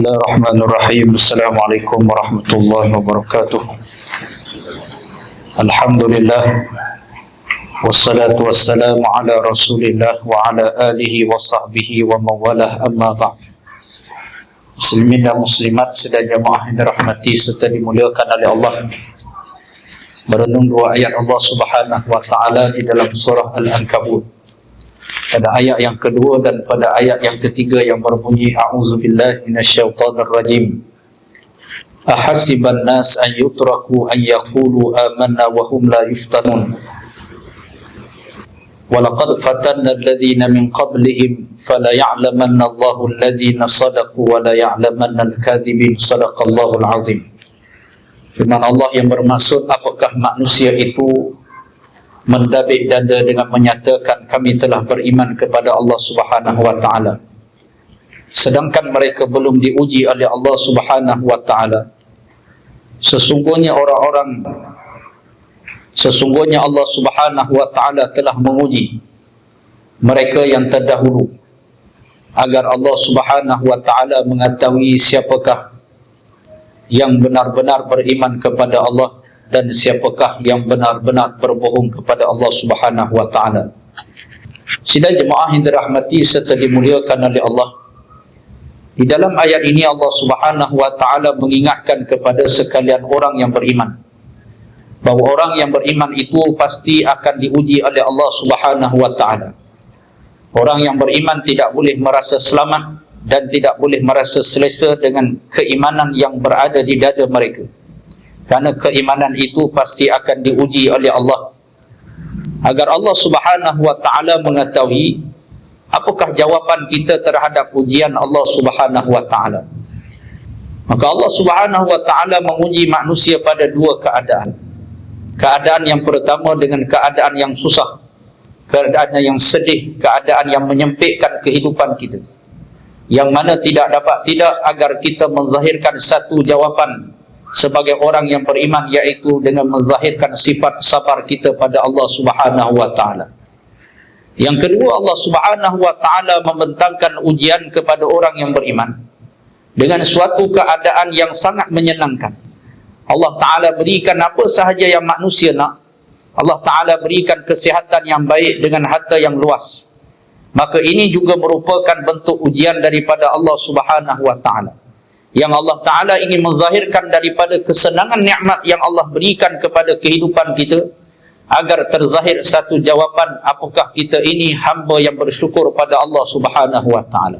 Bismillahirrahmanirrahim. Assalamualaikum warahmatullahi wabarakatuh. Alhamdulillah. Wassalatu wassalamu ala rasulillah wa ala alihi wa sahbihi wa mawalah amma ba'd. Muslimin dan muslimat sedang jemaah yang dirahmati serta dimuliakan oleh Allah. Merenung dua ayat Allah subhanahu wa ta'ala di dalam surah Al-Ankabut pada ayat yang kedua dan pada ayat yang ketiga yang berbunyi a'udzubillahi minasyaitonir rajim ahasiban nas an yutraku an yaqulu amanna wa hum la yuftanun ولقد فتنا الذين من قبلهم فلا يعلمن الله الذين صدقوا ولا يعلمن الكاذبين صدق الله العظيم firman Allah yang bermaksud apakah manusia itu mendabik dada dengan menyatakan kami telah beriman kepada Allah Subhanahu wa taala. Sedangkan mereka belum diuji oleh Allah Subhanahu wa taala. Sesungguhnya orang-orang sesungguhnya Allah Subhanahu wa taala telah menguji mereka yang terdahulu agar Allah Subhanahu wa taala mengetahui siapakah yang benar-benar beriman kepada Allah dan siapakah yang benar-benar berbohong kepada Allah Subhanahu wa taala. Sidang jemaah yang dirahmati serta dimuliakan oleh Allah. Di dalam ayat ini Allah Subhanahu wa taala mengingatkan kepada sekalian orang yang beriman bahawa orang yang beriman itu pasti akan diuji oleh Allah Subhanahu wa taala. Orang yang beriman tidak boleh merasa selamat dan tidak boleh merasa selesa dengan keimanan yang berada di dada mereka. Karena keimanan itu pasti akan diuji oleh Allah. Agar Allah Subhanahu wa taala mengetahui apakah jawapan kita terhadap ujian Allah Subhanahu wa taala. Maka Allah Subhanahu wa taala menguji manusia pada dua keadaan keadaan yang pertama dengan keadaan yang susah keadaan yang sedih keadaan yang menyempitkan kehidupan kita yang mana tidak dapat tidak agar kita menzahirkan satu jawapan sebagai orang yang beriman yaitu dengan menzahirkan sifat sabar kita pada Allah Subhanahu wa taala. Yang kedua Allah Subhanahu wa taala membentangkan ujian kepada orang yang beriman dengan suatu keadaan yang sangat menyenangkan. Allah Ta'ala berikan apa sahaja yang manusia nak Allah Ta'ala berikan kesihatan yang baik dengan harta yang luas. Maka ini juga merupakan bentuk ujian daripada Allah Subhanahu Wa Ta'ala yang Allah Ta'ala ingin menzahirkan daripada kesenangan nikmat yang Allah berikan kepada kehidupan kita agar terzahir satu jawapan apakah kita ini hamba yang bersyukur pada Allah Subhanahu Wa Ta'ala?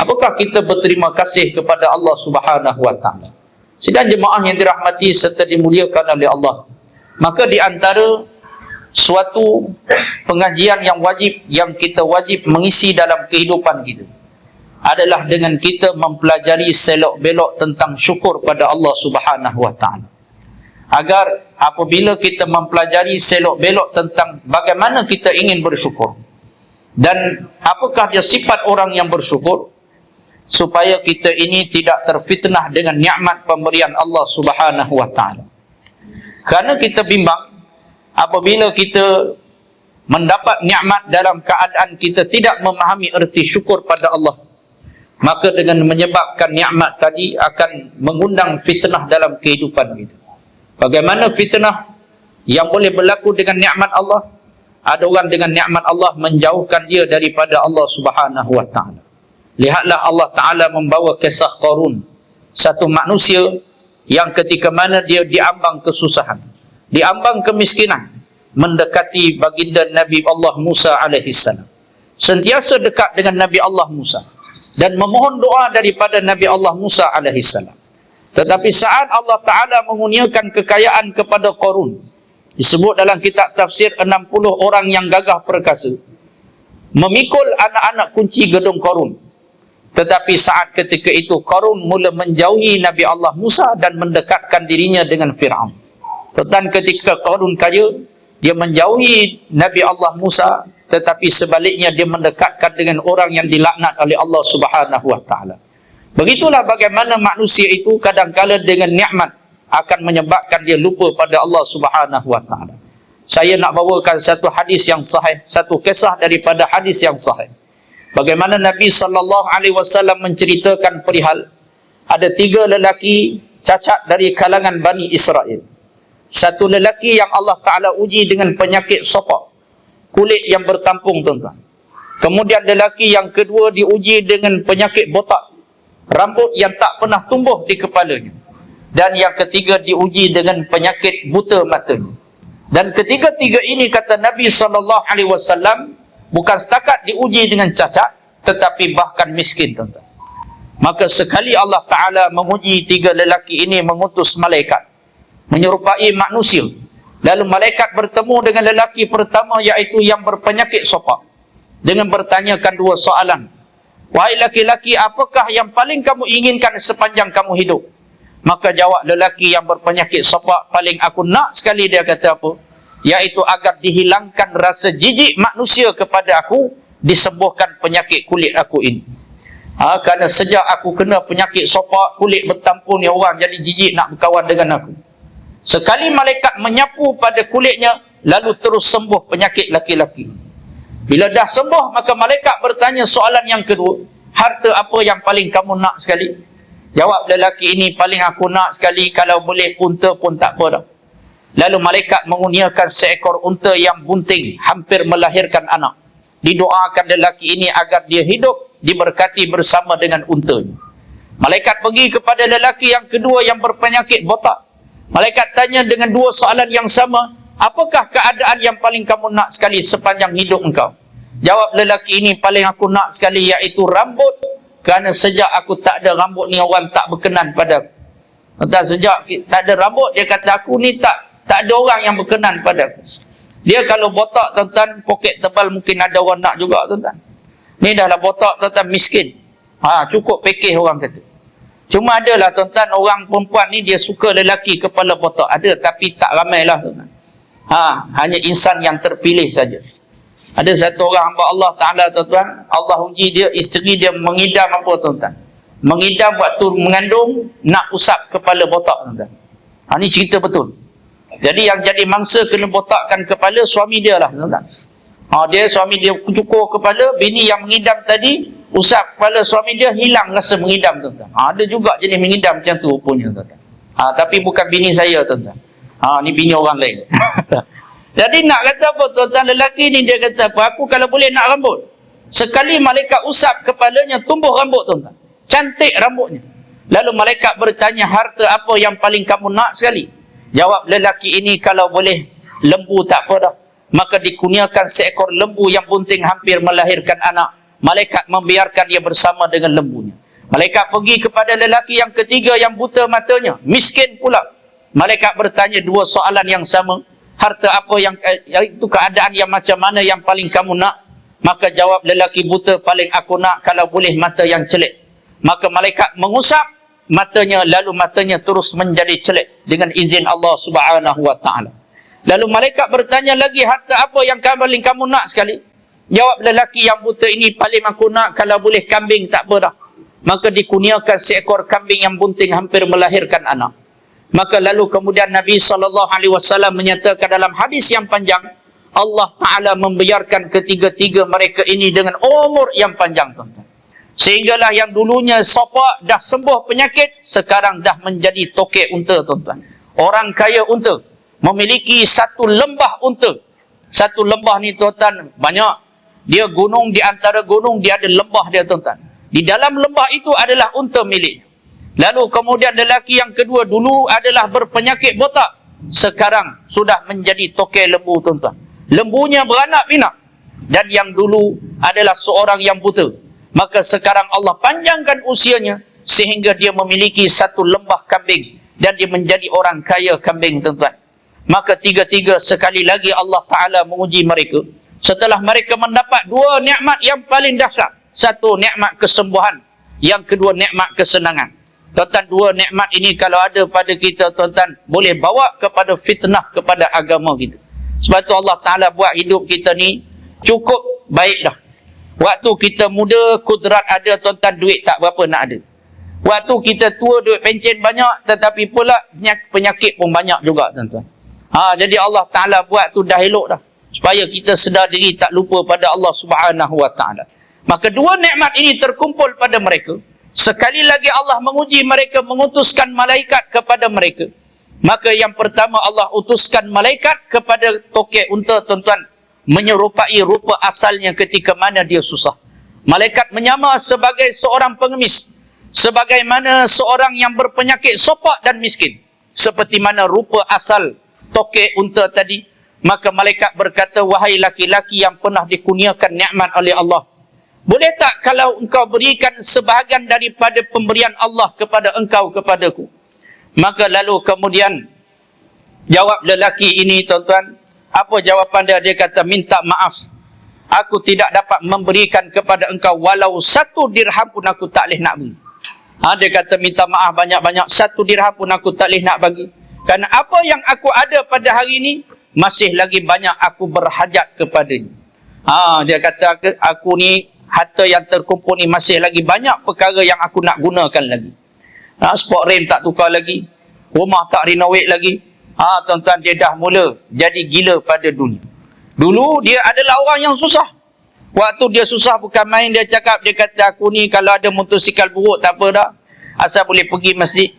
Apakah kita berterima kasih kepada Allah Subhanahu Wa Ta'ala? Sidang jemaah yang dirahmati serta dimuliakan oleh Allah. Maka di antara suatu pengajian yang wajib yang kita wajib mengisi dalam kehidupan kita adalah dengan kita mempelajari selok belok tentang syukur pada Allah Subhanahu wa taala. Agar apabila kita mempelajari selok belok tentang bagaimana kita ingin bersyukur dan apakah dia sifat orang yang bersyukur supaya kita ini tidak terfitnah dengan nikmat pemberian Allah Subhanahu wa taala. Karena kita bimbang apabila kita mendapat nikmat dalam keadaan kita tidak memahami erti syukur pada Allah maka dengan menyebabkan nikmat tadi akan mengundang fitnah dalam kehidupan kita. Bagaimana fitnah yang boleh berlaku dengan nikmat Allah? Ada orang dengan nikmat Allah menjauhkan dia daripada Allah Subhanahu wa taala. Lihatlah Allah Ta'ala membawa kisah Qarun. Satu manusia yang ketika mana dia diambang kesusahan. Diambang kemiskinan. Mendekati baginda Nabi Allah Musa AS. Sentiasa dekat dengan Nabi Allah Musa. Dan memohon doa daripada Nabi Allah Musa AS. Tetapi saat Allah Ta'ala menguniakan kekayaan kepada Qarun. Disebut dalam kitab tafsir 60 orang yang gagah perkasa. Memikul anak-anak kunci gedung Qarun tetapi saat ketika itu Qarun mula menjauhi Nabi Allah Musa dan mendekatkan dirinya dengan Fir'aun. Dan ketika Qarun kaya, dia menjauhi Nabi Allah Musa tetapi sebaliknya dia mendekatkan dengan orang yang dilaknat oleh Allah Subhanahu wa taala. Begitulah bagaimana manusia itu kadang-kala dengan nikmat akan menyebabkan dia lupa pada Allah Subhanahu wa taala. Saya nak bawakan satu hadis yang sahih, satu kisah daripada hadis yang sahih. Bagaimana Nabi sallallahu alaihi wasallam menceritakan perihal ada tiga lelaki cacat dari kalangan Bani Israel. Satu lelaki yang Allah Ta'ala uji dengan penyakit sopak. Kulit yang bertampung tuan-tuan. Kemudian lelaki yang kedua diuji dengan penyakit botak. Rambut yang tak pernah tumbuh di kepalanya. Dan yang ketiga diuji dengan penyakit buta matanya. Dan ketiga-tiga ini kata Nabi SAW bukan setakat diuji dengan cacat tetapi bahkan miskin tuan-tuan. Maka sekali Allah Ta'ala menguji tiga lelaki ini mengutus malaikat menyerupai manusia. Lalu malaikat bertemu dengan lelaki pertama iaitu yang berpenyakit sopak. Dengan bertanyakan dua soalan. Wahai laki-laki, apakah yang paling kamu inginkan sepanjang kamu hidup? Maka jawab lelaki yang berpenyakit sopak paling aku nak sekali dia kata apa? Iaitu agar dihilangkan rasa jijik manusia kepada aku disembuhkan penyakit kulit aku ini. Ha, kerana sejak aku kena penyakit sopak, kulit bertampung ni orang jadi jijik nak berkawan dengan aku. Sekali malaikat menyapu pada kulitnya, lalu terus sembuh penyakit laki-laki. Bila dah sembuh, maka malaikat bertanya soalan yang kedua. Harta apa yang paling kamu nak sekali? Jawab lelaki ini, paling aku nak sekali kalau boleh unta pun tak apa dah. Lalu malaikat menguniakan seekor unta yang bunting, hampir melahirkan anak. Didoakan lelaki ini agar dia hidup, diberkati bersama dengan untanya. Malaikat pergi kepada lelaki yang kedua yang berpenyakit botak. Malaikat tanya dengan dua soalan yang sama, apakah keadaan yang paling kamu nak sekali sepanjang hidup engkau? Jawab lelaki ini paling aku nak sekali iaitu rambut kerana sejak aku tak ada rambut ni orang tak berkenan pada aku. Entah sejak tak ada rambut dia kata aku ni tak tak ada orang yang berkenan pada aku. Dia kalau botak tuan-tuan poket tebal mungkin ada orang nak juga tuan-tuan. Ni dah lah botak tuan-tuan miskin. Ha cukup pekeh orang kata. Cuma adalah tuan-tuan orang perempuan ni dia suka lelaki kepala botak. Ada tapi tak ramai lah tuan-tuan. Ha, hanya insan yang terpilih saja. Ada satu orang hamba Allah Ta'ala tuan-tuan. Allah uji dia, isteri dia mengidam apa tuan-tuan. Mengidam waktu mengandung, nak usap kepala botak tuan-tuan. Ha, ni cerita betul. Jadi yang jadi mangsa kena botakkan kepala suami dia lah tuan-tuan. Ha, dia suami dia cukur kepala, bini yang mengidam tadi, usap kepala suami dia hilang rasa mengidam tuan-tuan. Ha, ada juga jenis mengidam macam tu rupanya tuan-tuan. Ha, tapi bukan bini saya tuan-tuan. Ha, ni bini orang lain. Jadi nak kata apa tuan-tuan lelaki ni dia kata apa? Aku kalau boleh nak rambut. Sekali malaikat usap kepalanya tumbuh rambut tuan-tuan. Cantik rambutnya. Lalu malaikat bertanya harta apa yang paling kamu nak sekali? Jawab lelaki ini kalau boleh lembu tak apa dah. Maka dikurniakan seekor lembu yang bunting hampir melahirkan anak malaikat membiarkan dia bersama dengan lembunya. Malaikat pergi kepada lelaki yang ketiga yang buta matanya, miskin pula. Malaikat bertanya dua soalan yang sama. Harta apa yang eh, itu keadaan yang macam mana yang paling kamu nak? Maka jawab lelaki buta paling aku nak kalau boleh mata yang celik. Maka malaikat mengusap matanya lalu matanya terus menjadi celik dengan izin Allah Subhanahu wa taala. Lalu malaikat bertanya lagi harta apa yang paling kamu nak sekali? Jawab lelaki yang buta ini paling aku nak kalau boleh kambing tak apa dah. Maka dikurniakan seekor kambing yang bunting hampir melahirkan anak. Maka lalu kemudian Nabi SAW menyatakan dalam hadis yang panjang, Allah Ta'ala membiarkan ketiga-tiga mereka ini dengan umur yang panjang. Tuan-tuan. Sehinggalah yang dulunya sopa dah sembuh penyakit, sekarang dah menjadi tokek unta tuan-tuan. Orang kaya unta memiliki satu lembah unta. Satu lembah ni tuan-tuan banyak dia gunung di antara gunung, dia ada lembah dia tuan-tuan. Di dalam lembah itu adalah unta milik. Lalu kemudian lelaki yang kedua dulu adalah berpenyakit botak. Sekarang sudah menjadi toke lembu tuan-tuan. Lembunya beranak pinak. Dan yang dulu adalah seorang yang buta. Maka sekarang Allah panjangkan usianya sehingga dia memiliki satu lembah kambing. Dan dia menjadi orang kaya kambing tuan-tuan. Maka tiga-tiga sekali lagi Allah Ta'ala menguji mereka setelah mereka mendapat dua nikmat yang paling dahsyat. Satu nikmat kesembuhan yang kedua nikmat kesenangan. Tuan-tuan dua nikmat ini kalau ada pada kita tuan-tuan boleh bawa kepada fitnah kepada agama kita. Sebab tu Allah Ta'ala buat hidup kita ni cukup baik dah. Waktu kita muda kudrat ada tuan-tuan duit tak berapa nak ada. Waktu kita tua duit pencen banyak tetapi pula penyakit pun banyak juga tuan-tuan. Ha, jadi Allah Ta'ala buat tu dah elok dah supaya kita sedar diri tak lupa pada Allah Subhanahu wa taala. Maka dua nikmat ini terkumpul pada mereka. Sekali lagi Allah menguji mereka mengutuskan malaikat kepada mereka. Maka yang pertama Allah utuskan malaikat kepada tokek unta tuan-tuan menyerupai rupa asalnya ketika mana dia susah. Malaikat menyamar sebagai seorang pengemis sebagaimana seorang yang berpenyakit sopak dan miskin. Seperti mana rupa asal tokek unta tadi maka malaikat berkata wahai laki-laki yang pernah dikurniakan nikmat oleh Allah boleh tak kalau engkau berikan sebahagian daripada pemberian Allah kepada engkau kepadaku? Maka lalu kemudian jawab lelaki ini tuan-tuan. Apa jawapan dia? Dia kata minta maaf. Aku tidak dapat memberikan kepada engkau walau satu dirham pun aku tak boleh nak beri. Ha, dia kata minta maaf banyak-banyak. Satu dirham pun aku tak boleh nak bagi. Kerana apa yang aku ada pada hari ini, masih lagi banyak aku berhajat kepadanya. Ha, dia kata aku ni harta yang terkumpul ni masih lagi banyak perkara yang aku nak gunakan lagi. Ha, sport rim tak tukar lagi. Rumah tak renovate lagi. Ha, tuan-tuan dia dah mula jadi gila pada dunia. Dulu dia adalah orang yang susah. Waktu dia susah bukan main dia cakap dia kata aku ni kalau ada motosikal buruk tak apa dah. Asal boleh pergi masjid.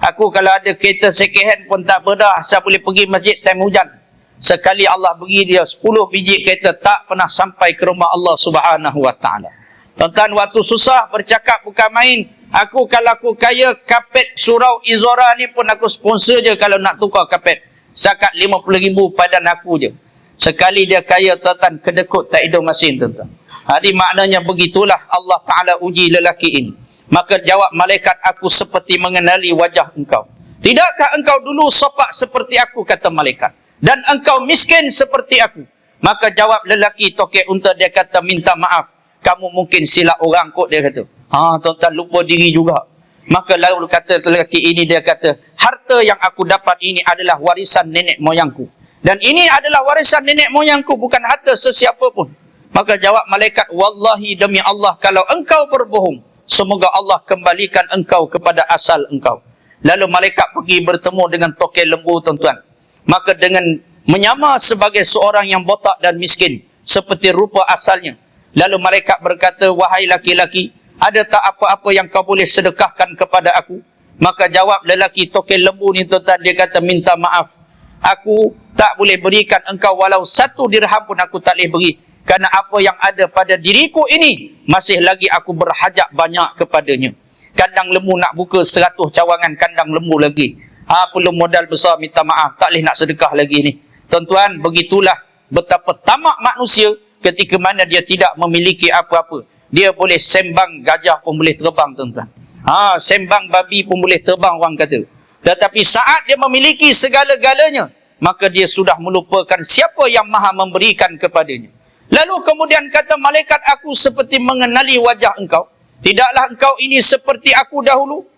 Aku kalau ada kereta second hand pun tak apa dah. Asal boleh pergi masjid time hujan. Sekali Allah bagi dia 10 biji kereta tak pernah sampai ke rumah Allah Subhanahu wa taala. Tuan-tuan waktu susah bercakap bukan main. Aku kalau aku kaya kapet surau Izora ni pun aku sponsor je kalau nak tukar kapet. Zakat 50 ribu pada aku je. Sekali dia kaya tuan-tuan kedekut tak hidung masin tuan-tuan. Jadi maknanya begitulah Allah Ta'ala uji lelaki ini. Maka jawab malaikat aku seperti mengenali wajah engkau. Tidakkah engkau dulu sopak seperti aku kata malaikat dan engkau miskin seperti aku. Maka jawab lelaki tokek unta dia kata minta maaf. Kamu mungkin silap orang kot dia kata. Ha tuan-tuan lupa diri juga. Maka lalu kata lelaki ini dia kata harta yang aku dapat ini adalah warisan nenek moyangku. Dan ini adalah warisan nenek moyangku bukan harta sesiapa pun. Maka jawab malaikat wallahi demi Allah kalau engkau berbohong semoga Allah kembalikan engkau kepada asal engkau. Lalu malaikat pergi bertemu dengan tokek lembu tuan-tuan maka dengan menyamar sebagai seorang yang botak dan miskin seperti rupa asalnya. Lalu mereka berkata wahai laki-laki ada tak apa-apa yang kau boleh sedekahkan kepada aku? Maka jawab lelaki tokel lembu ni tuan dia kata minta maaf. Aku tak boleh berikan engkau walau satu dirham pun aku tak boleh beri. Kerana apa yang ada pada diriku ini masih lagi aku berhajat banyak kepadanya. Kandang lembu nak buka seratus cawangan kandang lembu lagi Ha perlu modal besar minta maaf. Tak boleh nak sedekah lagi ni. Tuan-tuan, begitulah betapa tamak manusia ketika mana dia tidak memiliki apa-apa. Dia boleh sembang gajah pun boleh terbang, tuan-tuan. Ha, sembang babi pun boleh terbang orang kata. Tetapi saat dia memiliki segala-galanya, maka dia sudah melupakan siapa yang maha memberikan kepadanya. Lalu kemudian kata malaikat aku seperti mengenali wajah engkau. Tidaklah engkau ini seperti aku dahulu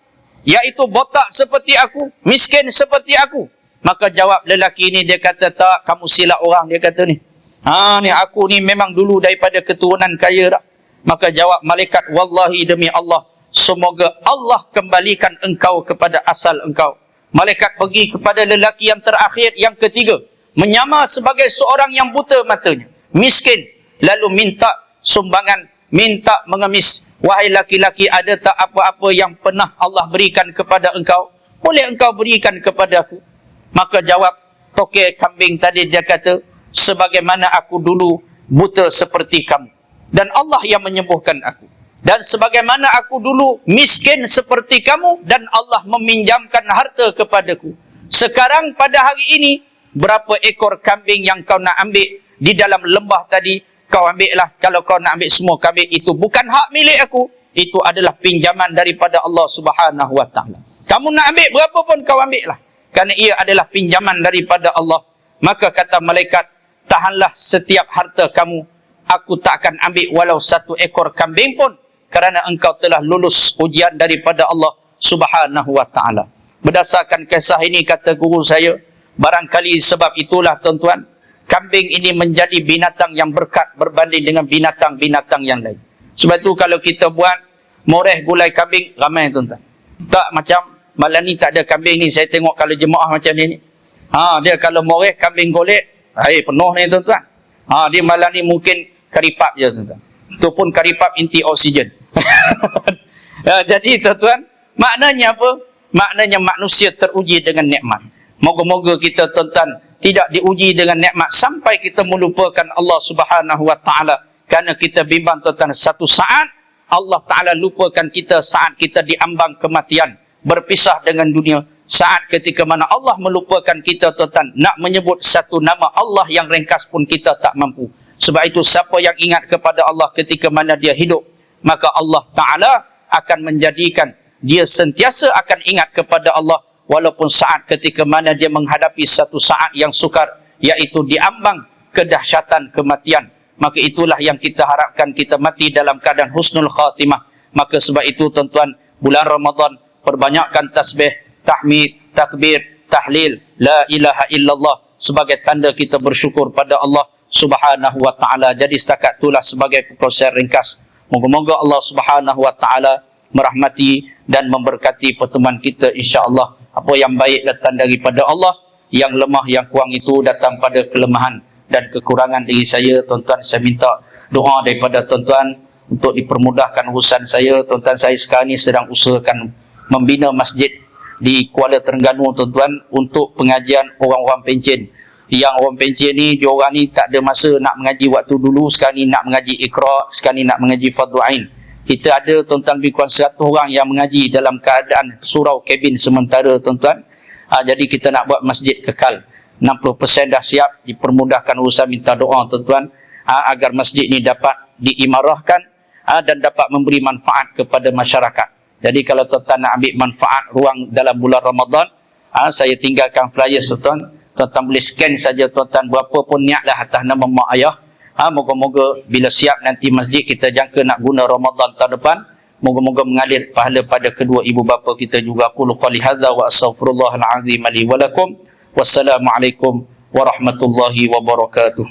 iaitu botak seperti aku, miskin seperti aku. Maka jawab lelaki ini dia kata tak kamu silap orang dia kata ni. Ha ni aku ni memang dulu daripada keturunan kaya dah. Maka jawab malaikat wallahi demi Allah semoga Allah kembalikan engkau kepada asal engkau. Malaikat pergi kepada lelaki yang terakhir yang ketiga menyamar sebagai seorang yang buta matanya, miskin lalu minta sumbangan minta mengemis wahai laki-laki ada tak apa-apa yang pernah Allah berikan kepada engkau? Boleh engkau berikan kepada aku? Maka jawab tokek kambing tadi dia kata sebagaimana aku dulu buta seperti kamu. Dan Allah yang menyembuhkan aku. Dan sebagaimana aku dulu miskin seperti kamu dan Allah meminjamkan harta kepadaku. Sekarang pada hari ini berapa ekor kambing yang kau nak ambil di dalam lembah tadi kau ambil lah. Kalau kau nak ambil semua kambing itu bukan hak milik aku. Itu adalah pinjaman daripada Allah subhanahu wa ta'ala. Kamu nak ambil berapa pun kau ambil lah. Kerana ia adalah pinjaman daripada Allah. Maka kata malaikat, tahanlah setiap harta kamu. Aku tak akan ambil walau satu ekor kambing pun. Kerana engkau telah lulus ujian daripada Allah subhanahu wa ta'ala. Berdasarkan kisah ini kata guru saya, barangkali sebab itulah tuan-tuan, kambing ini menjadi binatang yang berkat berbanding dengan binatang-binatang yang lain. Sebab itu kalau kita buat moreh gulai kambing, ramai tuan-tuan. Tak macam malam ni tak ada kambing ni, saya tengok kalau jemaah macam ni. Ha, dia kalau moreh kambing golek, air penuh ni tuan-tuan. Ha, dia malam ni mungkin karipap je tuan-tuan. Itu pun karipap inti oksigen. Ya, jadi tuan-tuan, maknanya apa? Maknanya manusia teruji dengan nikmat. Moga-moga kita tuan-tuan tidak diuji dengan nikmat sampai kita melupakan Allah Subhanahu wa taala. Kerana kita bimbang tuan-tuan satu saat Allah taala lupakan kita saat kita diambang kematian berpisah dengan dunia. Saat ketika mana Allah melupakan kita tuan-tuan nak menyebut satu nama Allah yang ringkas pun kita tak mampu. Sebab itu siapa yang ingat kepada Allah ketika mana dia hidup maka Allah taala akan menjadikan dia sentiasa akan ingat kepada Allah walaupun saat ketika mana dia menghadapi satu saat yang sukar iaitu diambang kedahsyatan kematian maka itulah yang kita harapkan kita mati dalam keadaan husnul khatimah. Maka sebab itu tuan-tuan bulan Ramadan perbanyakkan tasbih tahmid takbir tahlil la ilaha illallah sebagai tanda kita bersyukur pada Allah Subhanahu wa taala. Jadi setakat itulah sebagai proses ringkas. Moga-moga Allah Subhanahu wa taala merahmati dan memberkati pertemuan kita insya-Allah apa yang baik datang daripada Allah yang lemah yang kurang itu datang pada kelemahan dan kekurangan diri saya. Tuan-tuan saya minta doa daripada tuan-tuan untuk dipermudahkan urusan saya. Tuan-tuan saya sekarang ni sedang usahakan membina masjid di Kuala Terengganu tuan-tuan untuk pengajian orang-orang pencen. Yang orang pencen ni dia orang ni tak ada masa nak mengaji waktu dulu. Sekarang ni nak mengaji ikra sekarang ni nak mengaji fardhu ain kita ada tuan-tuan lebih kurang 100 orang yang mengaji dalam keadaan surau kabin sementara tuan-tuan. Ha, jadi kita nak buat masjid kekal. 60% dah siap dipermudahkan urusan minta doa tuan-tuan. Ha, agar masjid ni dapat diimarahkan ha, dan dapat memberi manfaat kepada masyarakat. Jadi kalau tuan-tuan nak ambil manfaat ruang dalam bulan Ramadan ha, saya tinggalkan flyer tuan-tuan. Tuan-tuan boleh scan saja tuan-tuan berapa pun niat dah atas nama mak ayah Ha, moga-moga bila siap nanti masjid kita jangka nak guna Ramadan tahun depan. Moga-moga mengalir pahala pada kedua ibu bapa kita juga. Qul qali hadza wa li wa lakum. Wassalamualaikum warahmatullahi wabarakatuh.